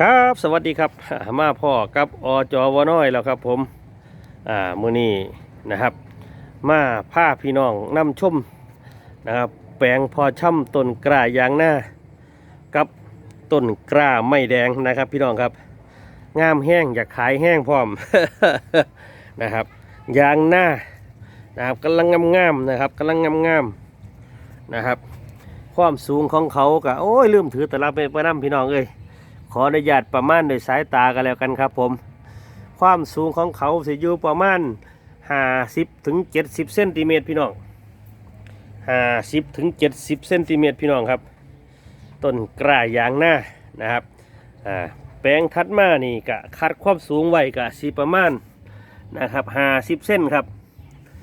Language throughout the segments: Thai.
ครับสวัสดีครับมาพ่อกับอจวน้อยแล้วครับผมอ่ามือนี้นะครับ มาผ้าพี่น้องนำชมนะครับแปลงพอช่ำต้นกล้ายางหน้า กับต้นกล้าไม่แดงนะครับ พี่น้องครับ งามแห้งอยากขายแห้งพร้อมนะครับยางหน้านะครับกำลังงามๆนะครับกำลังงามๆนะครับ ความสูงของเขาก็โอ้ยลืมถือแต่ละเป็นประนำพี่น้องเอ้ย ขออนุญาตประมาณโดยสายตากันแล้วกันครับผม ความสูงของเขาสิอยู่ประมาณ50ถึง70เซนติเมตรพี่น้อง50ถึง70เซนติเมตรพี่น้องครับ ต้นกล้ายางหน้านะครับแปลงทัดมานี่กะคัดความสูงไว้กะสิประมาณนะครับ50เส้นครับ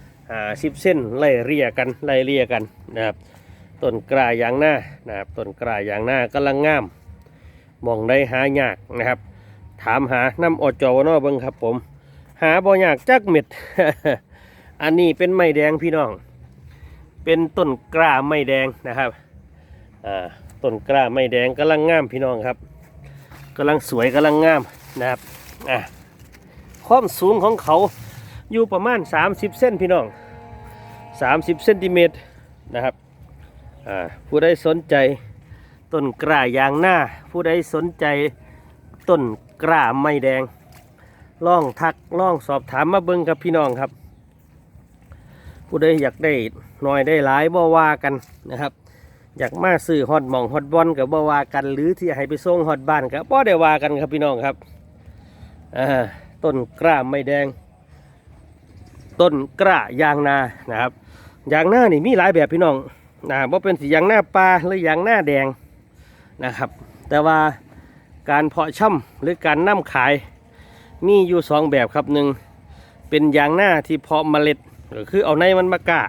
50เส้นไล่เรียกันไล่เรียกันนะครับต้นกล้ายางหน้านะครับต้นกล้ายางหน้ากำลังงาม มองได้หายากนะครับ ถามหาน้ำอจวนอเบิงครับ ผม หาบ่ยากจักเม็ด อันนี้เป็นไม้แดงพี่น้อง เป็นต้นกล้าไม้แดงนะครับอ่าต้นกล้าไม้แดงกำลังงามพี่น้องครับกำลังสวยกำลังงามนะครับอะความสูงของเขาอยู่ประมาณ 30 เส้นพี่น้อง 30 เซนติเมตรนะครับอ่าผู้ใดสนใจ ต้นกล้ายางหน้า ผู้ใดสนใจต้นกล้าไม่แดงล่องทักล่องสอบถามมาเบิ้งครับพี่น้องครับ ผู้ใดอยากได้หน่อยได้หลายบ่ว่ากันนะครับ อยากมาซื้อฮอตหมองฮอตบอลกับบ่ว่ากัน หรือที่ให้ไปส่งฮอตบ้านกับบ่ได้ว่ากันครับพี่น้องครับต้นกล้าไม่แดง ต้นกล้ายางนานะครับยางหน้านี่มีหลายแบบพี่น้องนะว่าเป็นสียางหน้าปลาหรือยางหน้าแดง นะครับ แต่ว่าการเพาะช่ำหรือการนํขายมีอยู่สองแบบครับหนึ่งเป็นยางหน้าที่เพาะเมล็ดก็คือเอาในมันมากะ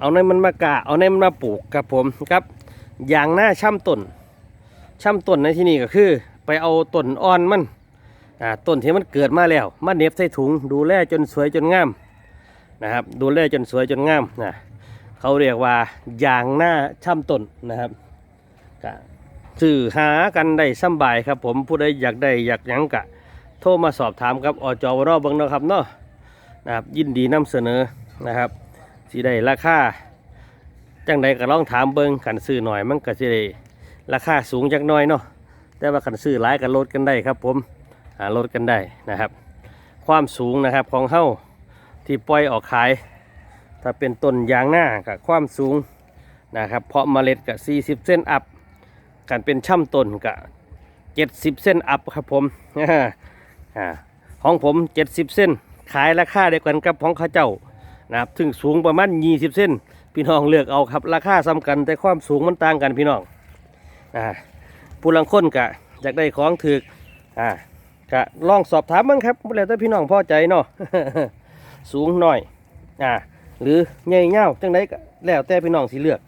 เอาในมันมากะ เอาในมันมาปลูกครับผมครับยางหน้าช่ำต้นช่ำต้นในที่นี่ก็คือ ไปเอาต้นอ่อนมันต้นที่มันเกิดมาแล้วมาเน็บใส่ถุง ดูแลจนสวยจนงามนะครับดูแลจนสวยจนงามนะเขาเรียกว่ายางหน้าช่ำต้นนะครับ สื่อหากันได้สบายครับ ผมผู้ใดอยากได้อยากยังกะ โทรมาสอบถามกับอจวรเบิงนาะครับเนาะนะครับยินดีนำเสนอนะครับสิได้ราคาจังใดก็ลองถามเบิงขันซื้อหน่อยมันก็สิได้ราคาสูงจักหน่อยเนาะแต่ว่าขันซื้อหลายก็ลดกันได้ครับ ผมลดกันได้นะครับ ความสูงนะครับของเฮ้าที่ปล่อยออกขาย ถ้าเป็นต้นยางหน้ากับความสูงนะครับ เพาะเมล็ดกับ40 เส้นอัพ การเป็นช่ำต้นก็เจ็ดสิบเส้นอัพครับผมอ่าของผมเจ็ดสิบเส้น ขายราคาเดียวกันกับของข้าเจ้านะครับถึงสูงประมาณยี่สิบเส้น พี่น้องเลือกเอาครับ ราคาซ้ำกันแต่ความสูงมันต่างกันพี่น้องอ่าผู้ลังค้นกะอยากได้ของถืออ่ากะลองสอบถามบ้างครับแล้วแต่พี่น้องพอใจเนาะสูงหน่อยอ่าหรือใหญ่เง่าจังไดก็แล้วแต่พี่น้องสิเลือก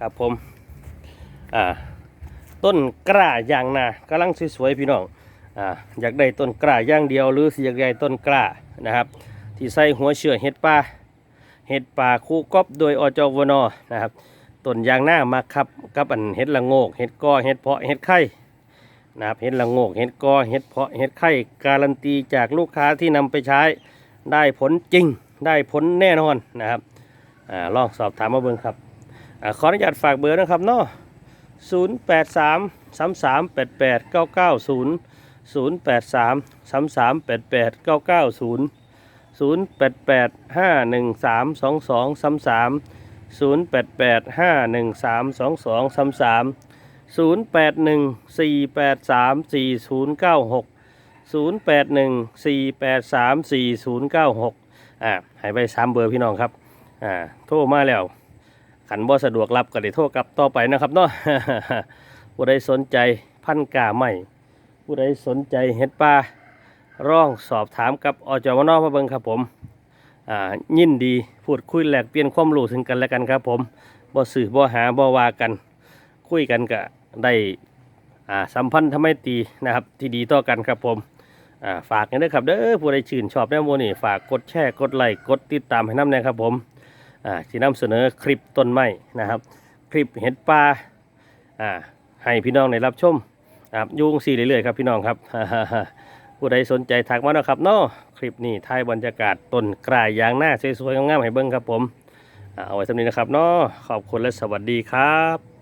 ครับผม อ่าต้นกล้ายางนากำลังสวยๆพี่น้องอ่าอยากได้ต้นกล้าย่างเดียว หรือสิอยากได้ต้นกล้านะครับ ที่ใส่หัวเชื่อเห็ดป่าเห็ดป่าคู่กอบโดยอจวนอนะครับต้นยางหน้ามาครับกับอันเห็ดละโงกเห็ดกอเห็ดเพาะเห็ดไข่นะครับเห็ดละโงกเห็ดกอเห็ดเพาะเห็ดไข่การันตีจากลูกค้าที่นำไปใช้ได้ผลจริง ได้ผลแน่นอนนะครับอ่าลองสอบถามมาเบิ่งครับอขออนุญาตฝากเบอร์นะครับเนาะ 0 8 3 3 3 8 8 9 9 0 0 8 3 3 3 8 8 9 9 0 0 8 8 5 1 3 2 2 3 3 0 8 8 5 1 3 2 2 3 3 0 8 1 4 8 3 4 0 9 6 0 8 1 4 8 3 4 0 9 6อ่าให้ไปสามเบอร์พี่น้องครับอ่าโทรมาแล้ว ขันบ่สะดวกรับก็ได้โทรกลับต่อไปนะครับเนาะผู้ใดสนใจพันกาใหม่ผู้ใดสนใจเห็ดปลาร่องสอบถามกับอจวนอมาเบิงครับผมอ่ายินดีพูดคุยแลกเปลี่ยนความรู้ถึงกันและกันครับผมบ่สื่อบ่หาบ่ว่ากัน คุยกันก็ได้สัมพันธ์ทำไมตีนะครับที่ดีต่อกันครับผมฝากกันด้วยครับเด้อผู้ใดชื่นชอบแนวโมนี่ฝากกดแชร์กดไลค์กดติดตามให้น้ำแนะครับผม ที่นำเสนอคลิปต้นไม้นะครับ คลิปเห็ดปลาอ่าให้พี่น้องได้รับชมครับยุ่งสี่เรื่อยๆครับพี่น้องครับผู้ใดสนใจทักมาเนาะครับเนาะคลิปนี้ถ่ายบรรยากาศต้นกลายยางหน้าสวยๆงามๆให้เบิ้งครับผม เอาไว้สำนี้นะครับเนาะขอบคุณและสวัสดีครับ